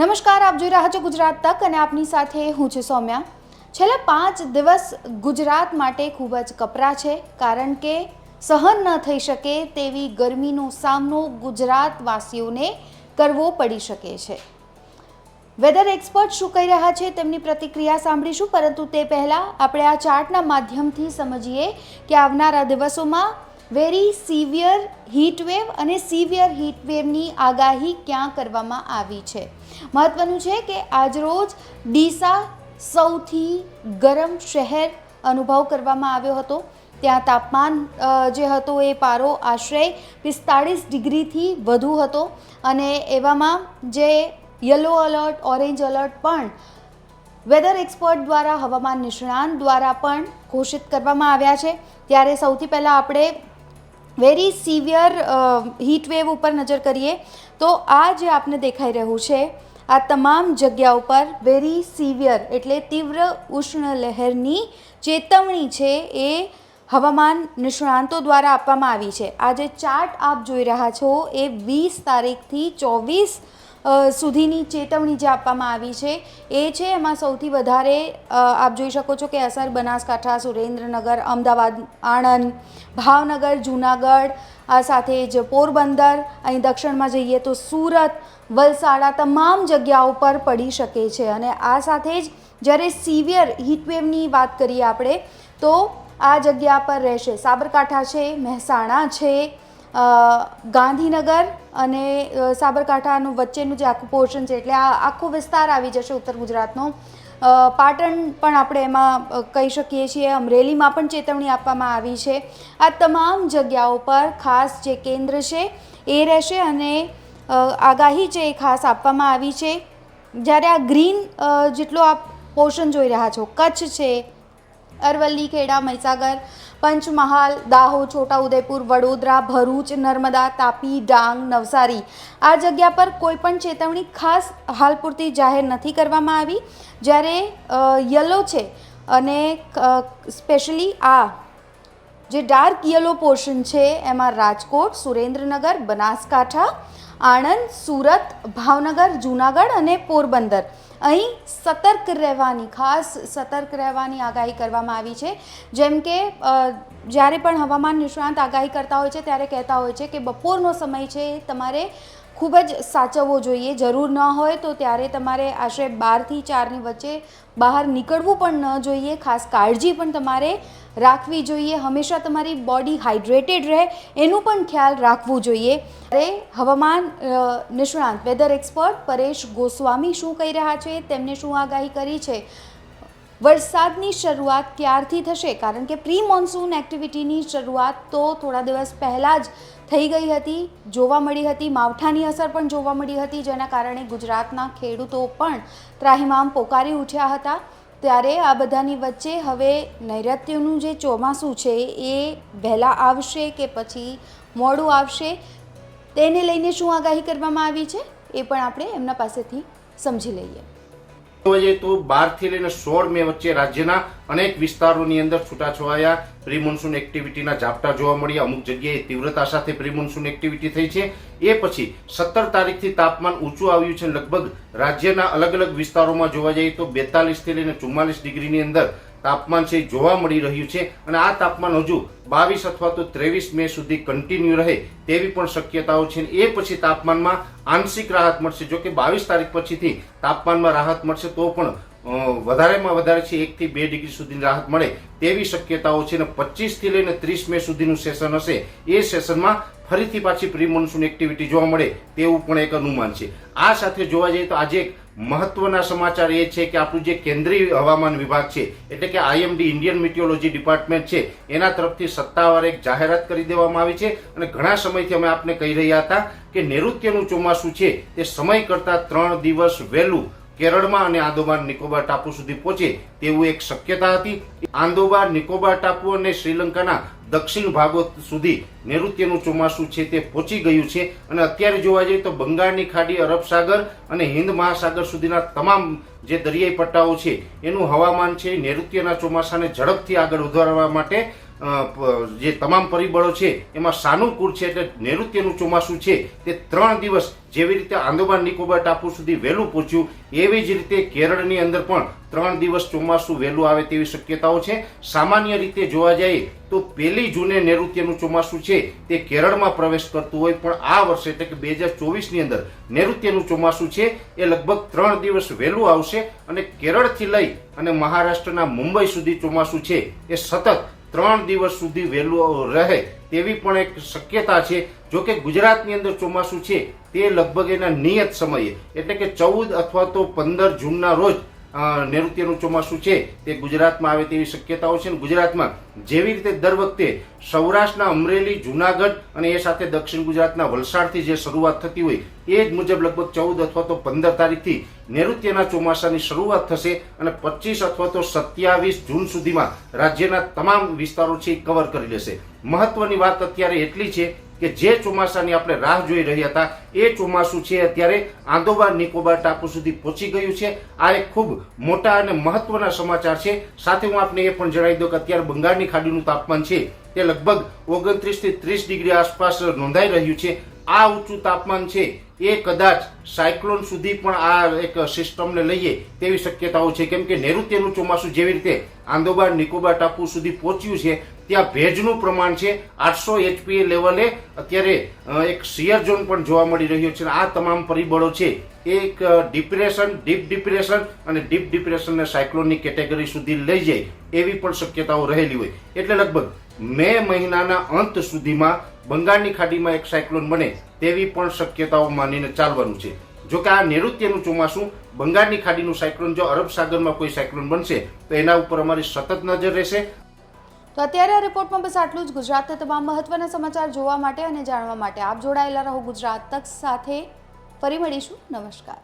નમસ્કાર, આપ જોઈ રહ્યા છો ગુજરાત તક અને આપની સાથે હું છું સૌમ્યા. છેલ્લા પાંચ દિવસ ગુજરાત માટે ખૂબ જ કપરા છે, કારણ કે સહન ન થઈ શકે તેવી ગરમીનો સામનો ગુજરાતવાસીઓને કરવો પડી શકે છે. વેધર એક્સપર્ટ શું કહી રહ્યા છે તેમની પ્રતિક્રિયા સાંભળીશું, પરંતુ તે પહેલાં આપણે આ ચાર્ટના માધ્યમથી સમજીએ કે આવનારા દિવસોમાં વેરી સિવિયર હીટવેવ અને સિવિયર હીટવેવની આગાહી ક્યાં કરવામાં આવી છે? મહત્વનું છે કે આજરોજ ડીસા સૌથી ગરમ શહેર અનુભવ કરવામાં આવ્યો હતો. ત્યાં તાપમાન જે હતો એ પારો આશરે પિસ્તાળીસ ડિગ્રીથી વધુ હતો અને એવામાં જે યલો અલર્ટ ઓરેન્જ અલર્ટ પણ વેધર એક્સપર્ટ દ્વારા, હવામાન નિષ્ણાંત દ્વારા પણ ઘોષિત કરવામાં આવ્યા છે. ત્યારે સૌથી પહેલાં આપણે વેરી સિવિયર હીટ વેવ ઉપર નજર કરીએ, તો આ જે આપને દેખાઈ રહ્યું છે, આ તમામ જગ્યા ઉપર વેરી સિવિયર એટલે તીવ્ર ઉષ્ણ લહેરની ચેતવણી છે એ હવામાન નિષ્ણાંતો દ્વારા આપવામાં આવી છે. આ જે ચાર્ટ આપ જોઈ રહ્યા છો એ વીસ તારીખથી ચોવીસ સુધીની ચેતવણી જે આપવામાં આવી છે, એ છે એમાં સૌથી વધારે આપ જોઈ શકો છો કે અસર બનાસકાંઠા, સુરેન્દ્રનગર, અમદાવાદ, આણંદ, ભાવનગર, જૂનાગઢ, આ સાથે જ પોરબંદર, અહીં દક્ષિણમાં જઈએ તો સુરત, વલસાડા તમામ જગ્યાઓ પર પડી શકે છે. અને આ સાથે જ જ્યારે સિવિયર હીટવેવની વાત કરીએ આપણે, તો આ જગ્યા પર રહેશે. સાબરકાંઠા છે, મહેસાણા છે ગાંધીનગર અને સાબરકાંઠાનું વચ્ચેનું જે આખું પોર્શન છે એટલે આ આખો વિસ્તાર આવી જશે ઉત્તર ગુજરાતનો. પાટણ પણ આપણે એમાં કહી શકીએ છીએ, અમરેલીમાં પણ ચેતવણી આપવામાં આવી છે. આ તમામ જગ્યાઓ પર ખાસ જે કેન્દ્ર છે એ રહેશે અને આગાહી છે એ ખાસ આપવામાં આવી છે. જ્યારે આ ગ્રીન જેટલો આપ પોર્શન જોઈ રહ્યા છો, કચ્છ છે અરવલ્લી, ખેડા, મહીસાગર, પંચમહાલ, દાહોદ, છોટાઉદેપુર, વડોદરા, ભરૂચ, નર્મદા, તાપી, ડાંગ, નવસારી. આ જગ્યા પર કોઈ પણ ચેતવણી ખાસ હાલ પૂરતી જાહેર નથી કરવામાં આવી. જ્યારે યલો છે અને સ્પેશિયલી આ જે ડાર્ક યલો પોર્શન છે, એમાં રાજકોટ, સુરેન્દ્રનગર, બનાસકાંઠા, આણંદ, સુરત, ભાવનગર, જૂનાગઢ અને પોરબંદર. અહીં સતર્ક રહેવાની, ખાસ સતર્ક રહેવાની આગાહી કરવામાં આવી છે. જેમ કે જ્યારે પણ હવામાન નિષ્ણાંત આગાહી કરતા હોય છે, ત્યારે કહેતા હોય છે કે બપોરનો સમય છે, તમારે ખૂબ જ સાચવવો જોઈએ. જરૂર ન હોય તો ત્યારે તમારે આશરે બારથી ચારની વચ્ચે બહાર નીકળવું પણ ન જોઈએ. ખાસ કાળજી પણ તમારે રાખવી જોઈએ. હંમેશા તમારી બોડી હાઇડ્રેટેડ રહે, એનું પણ ખ્યાલ રાખવું જોઈએ. અરે હવામાન નિષ્ણાંત, વેધર એક્સપર્ટ પરેશ ગોસ્વામી શું કહી રહ્યા છે? તેમને શું આગાહી કરી છે? વરસાદની શરૂઆત ક્યારથી થશે? કારણ કે પ્રી મોન્સૂન એક્ટિવિટીની શરૂઆત તો થોડા દિવસ પહેલાં જ થઈ ગઈ હતી, જોવા મળી હતી, માવઠાની અસર પણ જોવા મળી હતી, જેના કારણે ગુજરાતના ખેડૂતો પણ ત્રાહિમામ પોકારી ઉઠ્યા હતા. ત્યારે આ બધાની વચ્ચે હવે નૈઋત્યનું જે ચોમાસું છે, એ વહેલા આવશે કે પછી મોડું આવશે? તેને લઈને શું આગાહી કરવામાં આવી છે? એ પણ આપણે એમના પાસેથી સમજી લઈએ. જઈએ તો બારથી લઈને સોળ મે વચ્ચે રાજ્યના અનેક વિસ્તારોની અંદર છૂટાછવાયા પ્રી મોન્સૂન એક્ટિવિટીના ઝાપટા જોવા મળ્યા. અમુક જગ્યાએ તીવ્રતા સાથે પ્રી એક્ટિવિટી થઈ છે. એ પછી સત્તર તારીખથી તાપમાન ઊંચું આવ્યું છે. લગભગ રાજ્યના અલગ અલગ વિસ્તારોમાં જોવા જઈએ તો બેતાલીસથી લઈને ચુમ્માલીસ ડિગ્રીની અંદર તાપમાન છે, જોવા મળી રહ્યું છે અને આ તાપમાન હજુ બાવીસ અથવા તો ત્રેવીસ મે સુધી કન્ટિન્યુ રહે તેવી પણ શક્યતાઓ છે. એ પછી તાપમાનમાં આંશિક રાહત મળશે. જો કે બાવીસ તારીખ પછીથી તાપમાનમાં રાહત મળશે તો પણ વધારેમાં વધારે છે એકથી બે ડિગ્રી સુધીની રાહત મળે તેવી શક્યતાઓ છે અને પચીસથી લઈને ત્રીસ મે સુધીનું સેશન હશે. એ સેશનમાં ફરીથી પાછી પ્રી મોન્સૂન એક્ટિવિટી જોવા મળે તેવું પણ એક અનુમાન છે. આ સાથે જોવા જઈએ તો આજે એક મહત્વના સમાચાર એ છે કે આપણું જે કેન્દ્રીય હવામાન વિભાગ છે, એટલે કે આઈએમડી ઇન્ડિયન મિટિયોલોજી ડિપાર્ટમેન્ટ છે, એના તરફથી સત્તાવાર એક જાહેરાત કરી દેવામાં આવી છે અને ઘણા સમયથી અમે આપને કહી રહ્યા હતા કે નૈઋત્યનું ચોમાસું છે, તે સમય કરતાં ત્રણ દિવસ વહેલું કેરળમાં અને આંદોબાર નિકોબાર ટાપુ સુધી પહોંચે તેવું એક શક્યતા હતી. આંદોબાર, નિકોબાર ટાપુ અને શ્રીલંકાના દક્ષિણ ભાગો સુધી નૈઋત્યનું ચોમાસું છે તે પહોંચી ગયું છે. અને અત્યારે જોવા જઈએ તો બંગાળની ખાડી, અરબ સાગર અને હિન્દ મહાસાગર સુધીના તમામ જે દરિયાઈ પટ્ટાઓ છે, એનું હવામાન છે નૈઋત્યના ચોમાસાને ઝડપથી આગળ વધારવા માટે જે તમામ પરિબળો છે, એમાં સાનુકૂળ છે એટલે નૈઋત્યનું ચોમાસું છે, તે ત્રણ દિવસ જેવી રીતે આંદોમાન નિકોબાર ટાપુ સુધી વહેલું પહોંચ્યું, એવી જ રીતે કેરળની અંદર પણ ત્રણ દિવસ ચોમાસું વહેલું આવે તેવી શક્યતાઓ છે. સામાન્ય રીતે જોવા જઈએ તો પહેલી જૂને નૈઋત્યનું ચોમાસું છે, તે કેરળમાં પ્રવેશ કરતું હોય, પણ આ વર્ષે એટલે કે બે હજાર ચોવીસની અંદર નૈઋત્યનું ચોમાસું છે, એ લગભગ ત્રણ દિવસ વહેલું આવશે અને કેરળથી લઈ અને મહારાષ્ટ્રના મુંબઈ સુધી ચોમાસું છે, એ સતત ત્રણ દિવસ સુધી વહેલું રહે તેવી પણ એક શક્યતા છે. જો કે ગુજરાતની અંદર ચોમાસું છે, તે લગભગ એના નિયત સમયે, એટલે કે ચૌદ અથવા તો પંદર જૂનના રોજ નૈઋત્યનું ચોમાસું છે તે ગુજરાતમાં આવે તેવી શક્યતાઓ છે ગુજરાતમાં જેવી રીતે દર વખતે સૌરાષ્ટ્રના અમરેલી, જુનાગઢ અને એ સાથે દક્ષિણ ગુજરાતના વલસાડથી જે શરૂઆત થતી હોય એ જ મુજબ લગભગ ચૌદ અથવા તો પંદર તારીખથી નૈઋત્યના ચોમાસાની શરૂઆત થશે અને પચીસ અથવા તો સત્યાવીસ જૂન સુધીમાં રાજ્યના તમામ વિસ્તારો છે કવર કરી લેશે. મહત્વની વાત અત્યારે એટલી છે કે જે ચોમાસાની આપણે રાહ જોઈ રહ્યા હતા, એ ચોમાસું છે અત્યારે આંદોબાર નિકોબાર ટાપુ સુધી પહોંચી ગયું છે. આ એક ખૂબ મોટા અને મહત્વના સમાચાર છે. સાથે હું આપને એ પણ જણાવી દઉં કે અત્યારે બંગાળની ખાડીનું તાપમાન છે તે લગભગ ઓગણત્રીસથી ત્રીસ ડિગ્રી આસપાસ નોંધાઈ રહ્યું છે. આ ઊંચું તાપમાન છે એ કદાચ સાયક્લોન સુધી પણ આ એક સિસ્ટમને લઈએ તેવી શક્યતાઓ છે. કેમ કે નૈઋત્યનું ચોમાસું જેવી રીતે આંદોબાર, નિકોબાર ટાપુ સુધી પહોંચ્યું છે, ત્યાં ભેજનું પ્રમાણ છે. આઠસો એચપીએ લેવલે અત્યારે એક સિયર ઝોન પણ જોવા મળી રહ્યો છે આ તમામ પરિબળો છે. એક ડિપ્રેશન, ડીપ ડિપ્રેશન અને ડીપ ડિપ્રેશનને સાયક્લોનની કેટેગરી સુધી લઈ જાય એવી પણ શક્યતાઓ રહેલી હોય. એટલે લગભગ મે મહિનાના અંત સુધીમાં બંગાળની ખાડીમાં એક સાયક્લોન બને તેવી પણ શક્યતાઓ માનીને ચાલવાનું છે. જો કે આ નૈઋત્યનું ચોમાસું બંગાળની ખાડીનું સાયક્લોન જો અરબ સાગરમાં કોઈ સાયક્લોન બનશે, તો એના ઉપર અમારી સતત નજર રહેશે. તો અત્યારે આ રિપોર્ટમાં બસ આટલું જ. ગુજરાતના તમામ મહત્વના સમાચાર જોવા માટે અને જાણવા માટે આપ જોડાયેલા રહો ગુજરાત તક સાથે. ફરી મળીશું. નમસ્કાર.